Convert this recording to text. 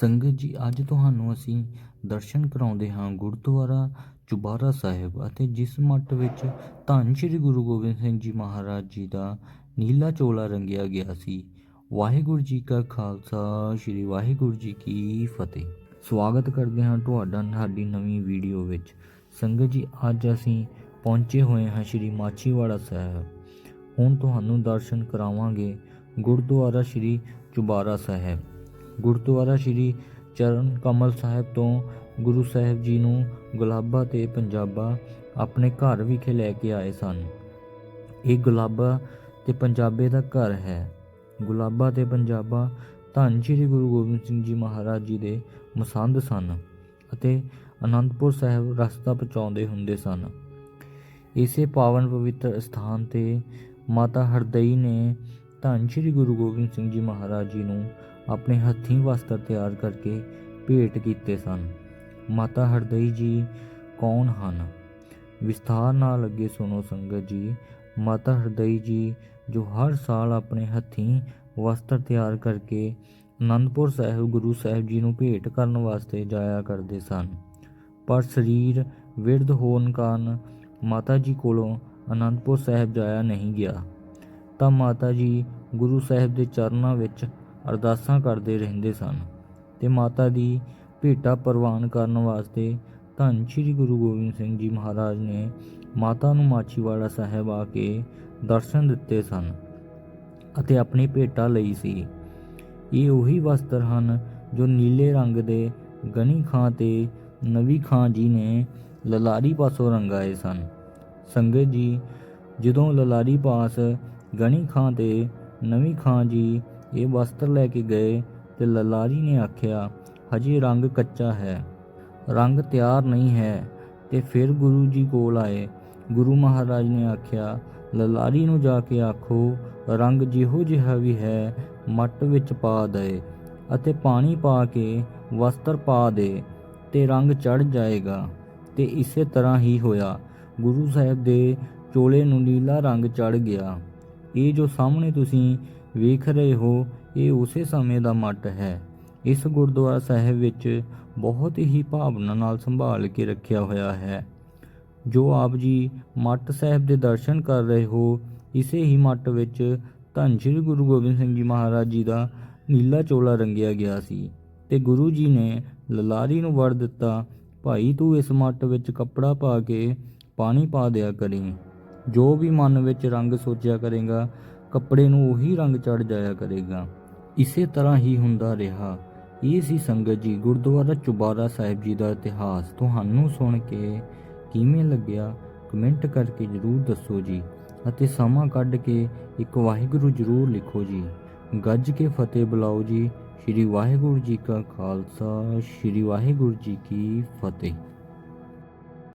ਸੰਗਤ ਜੀ, ਅੱਜ ਤੁਹਾਨੂੰ ਅਸੀਂ ਦਰਸ਼ਨ ਕਰਾਉਂਦੇ ਹਾਂ ਗੁਰਦੁਆਰਾ ਚੁਬਾਰਾ ਸਾਹਿਬ ਅਤੇ ਜਿਸ ਮੱਠ ਵਿੱਚ ਧੰਨ ਸ਼੍ਰੀ ਗੁਰੂ ਗੋਬਿੰਦ ਸਿੰਘ ਜੀ ਮਹਾਰਾਜ ਜੀ ਦਾ ਨੀਲਾ ਚੋਲਾ ਰੰਗਿਆ ਗਿਆ ਸੀ। ਵਾਹਿਗੁਰੂ ਜੀ ਕਾ ਖਾਲਸਾ, ਸ੍ਰੀ ਵਾਹਿਗੁਰੂ ਜੀ ਕੀ ਫਤਿਹ। ਸਵਾਗਤ ਕਰਦੇ ਹਾਂ ਤੁਹਾਡਾ ਸਾਡੀ ਨਵੀਂ ਵੀਡੀਓ ਵਿੱਚ। ਸੰਗਤ ਜੀ, ਅੱਜ ਅਸੀਂ ਪਹੁੰਚੇ ਹੋਏ ਹਾਂ ਸ਼੍ਰੀ ਮਾਛੀਵਾੜਾ ਸਾਹਿਬ। ਹੁਣ ਤੁਹਾਨੂੰ ਦਰਸ਼ਨ ਕਰਾਵਾਂਗੇ। ਗੁਰਦੁਆਰਾ ਸ਼੍ਰੀ ਚੁਬਾਰਾ ਸਾਹਿਬ। ਗੁਰਦੁਆਰਾ ਸ਼੍ਰੀ ਚਰਨ ਕਮਲ ਸਾਹਿਬ ਤੋਂ ਗੁਰੂ ਸਾਹਿਬ ਜੀ ਨੂੰ ਗੁਲਾਬਾ ਤੇ ਪੰਜਾਬਾ ਆਪਣੇ ਘਰ ਵਿਖੇ ਲੈ ਕੇ ਆਏ ਸਨ। ਇਹ ਗੁਲਾਬਾ ਤੇ ਪੰਜਾਬੇ ਦਾ ਘਰ ਹੈ। ਗੁਲਾਬਾ ਤੇ ਪੰਜਾਬਾ ਧੰਨ ਸ਼੍ਰੀ ਗੁਰੂ ਗੋਬਿੰਦ ਸਿੰਘ ਜੀ ਮਹਾਰਾਜ ਜੀ ਦੇ ਮਸੰਦ ਸਨ ਅਤੇ ਅਨੰਦਪੁਰ ਸਾਹਿਬ ਰਸਤਾ ਪਹੁੰਚਾਉਂਦੇ ਹੁੰਦੇ ਸਨ। ਇਸੇ ਪਾਵਨ ਪਵਿੱਤਰ ਸਥਾਨ ਤੇ ਮਾਤਾ ਹਰਦਈ ਨੇ ਧੰਨ ਸ਼੍ਰੀ ਗੁਰੂ ਗੋਬਿੰਦ ਸਿੰਘ ਜੀ ਮਹਾਰਾਜ ਜੀ ਨੂੰ ਆਪਣੇ ਹੱਥੀਂ ਵਸਤਰ ਤਿਆਰ ਕਰਕੇ ਭੇਟ ਕੀਤੇ ਸਨ। ਮਾਤਾ ਹਰਦਈ ਜੀ ਕੌਣ ਹਨ? ਵਿਸਥਾਰ ਨਾਲ ਅੱਗੇ ਸੁਣੋ ਸੰਗਤ ਜੀ। ਮਾਤਾ ਹਰਦਈ ਜੀ ਜੋ ਹਰ ਸਾਲ ਆਪਣੇ ਹੱਥੀਂ ਵਸਤਰ ਤਿਆਰ ਕਰਕੇ ਅਨੰਦਪੁਰ ਸਾਹਿਬ ਗੁਰੂ ਸਾਹਿਬ ਜੀ ਨੂੰ ਭੇਟ ਕਰਨ ਵਾਸਤੇ ਜਾਇਆ ਕਰਦੇ ਸਨ। ਪਰ ਸਰੀਰ ਵਿਰਧ ਹੋਣ ਕਾਰਨ ਮਾਤਾ ਜੀ ਕੋਲੋਂ ਅਨੰਦਪੁਰ ਸਾਹਿਬ ਜਾਇਆ ਨਹੀਂ ਗਿਆ। ਤਾਂ ਮਾਤਾ ਜੀ ਗੁਰੂ ਸਾਹਿਬ ਦੇ ਚਰਨਾਂ ਵਿੱਚ ਅਰਦਾਸਾਂ ਕਰਦੇ ਰਹਿੰਦੇ ਸਨ ਤੇ ਮਾਤਾ ਦੀ ਭੇਟਾ ਪ੍ਰਵਾਨ ਕਰਨ ਵਾਸਤੇ ਧੰਨ ਸ਼੍ਰੀ ਗੁਰੂ ਗੋਬਿੰਦ ਸਿੰਘ ਜੀ ਮਹਾਰਾਜ ਨੇ ਮਾਤਾ ਨੂੰ ਮਾਚੀਵਾੜਾ ਸਾਹਿਬ ਆ ਕੇ ਦਰਸ਼ਨ ਦਿੱਤੇ ਸਨ ਅਤੇ ਆਪਣੀ ਭੇਟਾ ਲਈ ਸੀ। ਇਹ ਉਹੀ ਵਸਤਰ ਹਨ ਜੋ ਨੀਲੇ ਰੰਗ ਦੇ ਗਨੀ ਖਾਂ ਤੇ ਨਵੀ ਖਾਂ ਜੀ ਨੇ ਲਲਾਰੀ ਪਾਸੋਂ ਰੰਗਾਏ ਸਨ। ਸੰਗਤ ਜੀ, ਜਦੋਂ ਲਲਾਰੀ ਪਾਸ ਗਣੀ ਖਾਂ ਤੇ ਨਵੀਂ ਖਾਂ ਜੀ ਇਹ ਵਸਤਰ ਲੈ ਕੇ ਗਏ ਤੇ ਲਲਾਰੀ ਨੇ ਆਖਿਆ, ਹਜੇ ਰੰਗ ਕੱਚਾ ਹੈ। ਰੰਗ ਤਿਆਰ ਨਹੀਂ ਹੈ। ਤੇ ਫਿਰ ਗੁਰੂ ਜੀ ਕੋਲ ਆਏ। ਗੁਰੂ ਮਹਾਰਾਜ ਨੇ ਆਖਿਆ, ਲਲਾਰੀ ਨੂੰ ਜਾ ਕੇ ਆਖੋ, ਰੰਗ ਜਿਹੋ ਜਿਹਾ ਵੀ ਹੈ, ਮੱਟ ਵਿੱਚ ਪਾ ਦੇ ਅਤੇ ਪਾਣੀ ਪਾ ਕੇ ਵਸਤਰ ਪਾ ਦੇ ਤੇ ਰੰਗ ਚੜ ਜਾਏਗਾ। ਤੇ ਇਸੇ ਤਰ੍ਹਾਂ ਹੀ ਹੋਇਆ। ਗੁਰੂ ਸਾਹਿਬ ਦੇ ਚੋਲੇ ਨੂੰ ਨੀਲਾ ਰੰਗ ਚੜ ਗਿਆ। ਇਹ ਜੋ ਸਾਹਮਣੇ ਤੁਸੀਂ ਵੇਖ ਰਹੇ ਹੋ, ਇਹ ਉਸੇ ਸਮੇਂ ਦਾ ਮੱਟ ਹੈ। ਇਸ ਗੁਰਦੁਆਰਾ ਸਾਹਿਬ ਵਿੱਚ ਬਹੁਤ ਹੀ ਭਾਵਨਾ ਨਾਲ ਸੰਭਾਲ ਕੇ ਰੱਖਿਆ ਹੋਇਆ ਹੈ। ਜੋ ਆਪ ਜੀ ਮੱਟ ਸਾਹਿਬ ਦੇ ਦਰਸ਼ਨ ਕਰ ਰਹੇ ਹੋ, ਇਸੇ ਹੀ ਮੱਟ ਵਿੱਚ ਧੰਨ ਸ਼੍ਰੀ ਗੁਰੂ ਗੋਬਿੰਦ ਸਿੰਘ ਜੀ ਮਹਾਰਾਜ ਜੀ ਦਾ ਨੀਲਾ ਚੋਲਾ ਰੰਗਿਆ ਗਿਆ ਸੀ ਤੇ ਗੁਰੂ ਜੀ ਨੇ ਲਲਾਰੀ ਨੂੰ ਵਰ ਦਿੱਤਾ, ਭਾਈ ਤੂੰ ਇਸ ਮੱਟ ਵਿੱਚ ਕੱਪੜਾ ਪਾ ਕੇ ਪਾਣੀ ਪਾ ਦਿਆ ਕਰੀਂ। ਜੋ ਵੀ ਮਨ ਵਿੱਚ ਰੰਗ ਸੋਚਿਆ ਕਰੇਗਾ, ਕੱਪੜੇ ਨੂੰ ਉਹੀ ਰੰਗ ਚੜ ਜਾਇਆ ਕਰੇਗਾ। ਇਸੇ ਤਰ੍ਹਾਂ ਹੀ ਹੁੰਦਾ ਰਿਹਾ। ਇਹ ਸੀ ਸੰਗਤ ਜੀ, ਗੁਰਦੁਆਰਾ ਚੁਬਾਰਾ ਸਾਹਿਬ ਜੀ ਦਾ ਇਤਿਹਾਸ। ਤੁਹਾਨੂੰ ਸੁਣ ਕੇ ਕਿਵੇਂ ਲੱਗਿਆ? ਕਮੈਂਟ ਕਰਕੇ ਜਰੂਰ ਦੱਸੋ ਜੀ। ਅਤੇ ਸਮਾਂ ਕੱਢ ਕੇ ਇੱਕ ਵਾਹਿਗੁਰੂ ਜਰੂਰ ਲਿਖੋ ਜੀ। ਗੱਜ ਕੇ ਫਤਿਹ ਬੁਲਾਓ ਜੀ। ਸ਼੍ਰੀ ਵਾਹਿਗੁਰੂ ਜੀ ਕਾ ਖਾਲਸਾ, ਸ਼੍ਰੀ ਵਾਹਿਗੁਰੂ ਜੀ ਕੀ ਫਤਿਹ।